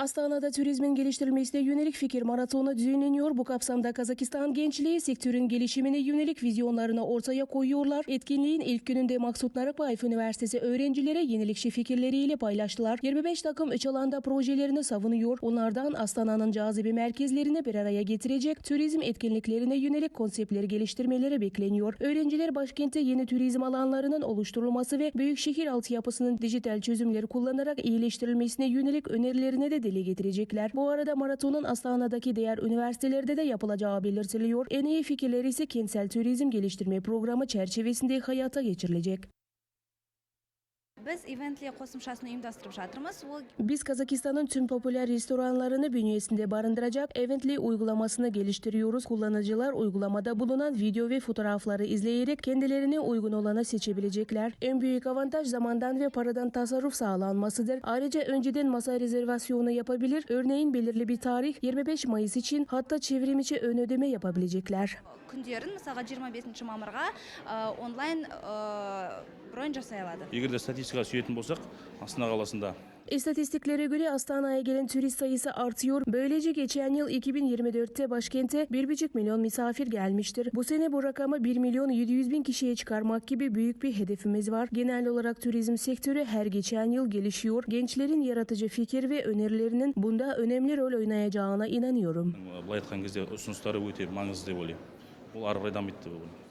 Astana'da turizmin geliştirilmesine yönelik fikir maratonu düzenleniyor. Bu kapsamda Kazakistan gençliği sektörün gelişimine yönelik vizyonlarını ortaya koyuyorlar. Etkinliğin ilk gününde Maksut Narıkbayev Üniversitesi öğrencilere yenilikçi fikirleriyle paylaştılar. 25 takım üç alanda projelerini savunuyor. Onlardan Astana'nın cazibe merkezlerini bir araya getirecek turizm etkinliklerine yönelik konseptleri geliştirmeleri bekleniyor. Öğrenciler başkentte yeni turizm alanlarının oluşturulması ve büyük şehir altyapısının dijital çözümleri kullanarak iyileştirilmesine yönelik önerilerini de dile getirecekler. Bu arada maratonun Astana'daki diğer üniversitelerde de yapılacağı belirtiliyor. En iyi fikirler ise kentsel turizm geliştirme programı çerçevesinde hayata geçirilecek. біз ивентле қосымшасын ұйымдастырып жатырмыз ол Biz Kazakistan'ın tüm popüler restoranlarını bünyesinde barındıracak Eventli uygulamasını geliştiriyoruz. Kullanıcılar uygulamada bulunan video ve fotoğrafları izleyerek kendilerine uygun olanı seçebilecekler. En büyük avantaj zamandan ve paradan tasarruf sağlanmasıdır. Ayrıca önceden masa rezervasyonu yapabilir. Örneğin belirli bir tarih 25 Mayıs için hatta çevrim içi ön ödeme yapabilecekler. күндерін мысалға 25 мамырға ә, онлайн ә, бронь жасай алады егер де статистикаға сүйетін болсақ астана қаласында İstatistiklere göre Astana'ya gelen turist sayısı artıyor. Böylece geçen yıl 2024'te başkente 1,5 milyon misafir gelmiştir. Bu sene bu rakamı 1 milyon 700 bin kişiye çıkarmak gibi büyük bir hedefimiz var. Genel olarak turizm sektörü her geçen yıl gelişiyor. Gençlerin yaratıcı fikir ve önerilerinin bunda önemli rol oynayacağına inanıyorum. былай айтқан кезде ұсыныстары өте маңызды деп ойлаймын ол ары қарай дамиды деп ойлаймын